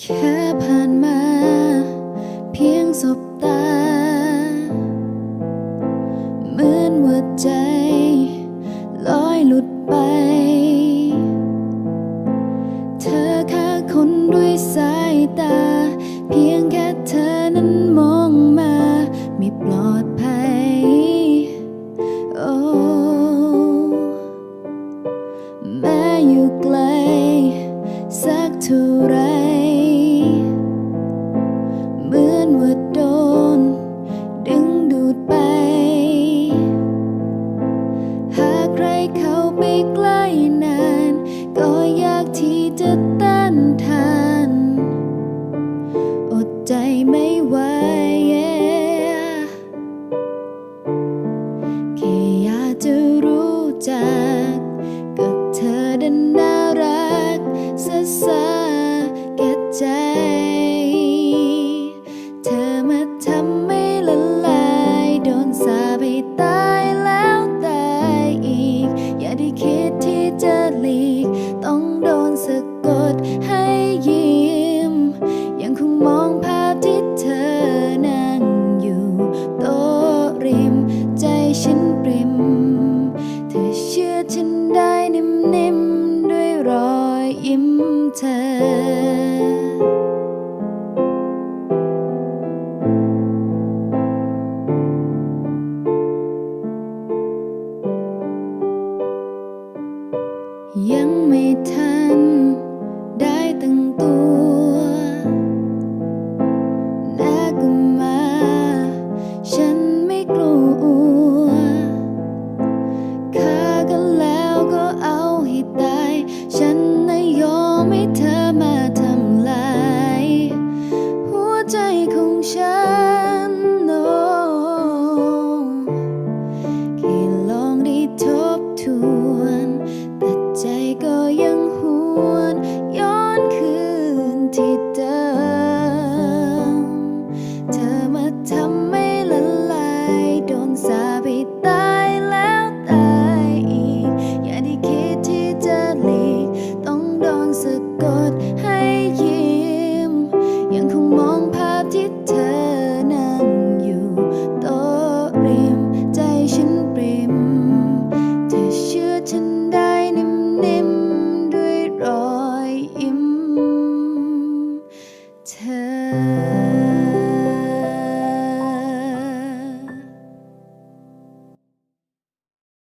แค่ผ่านมา เพียงสบตา เหมือนว่าใจ ลอยหลุดไป เธอค่าคนด้วยสายตา เพียงแค่เธอนั้นมองมา ไม่ปล่อย ไปใกล้ ยังไม่ทัน ที่เดิม เธอมาทำไม่ละลายโดนสาบให้ตายแล้วตายอีก อย่าได้คิดที่จะหลีก ต้องโดนสะกดให้ยิ้ม ยังคงมอง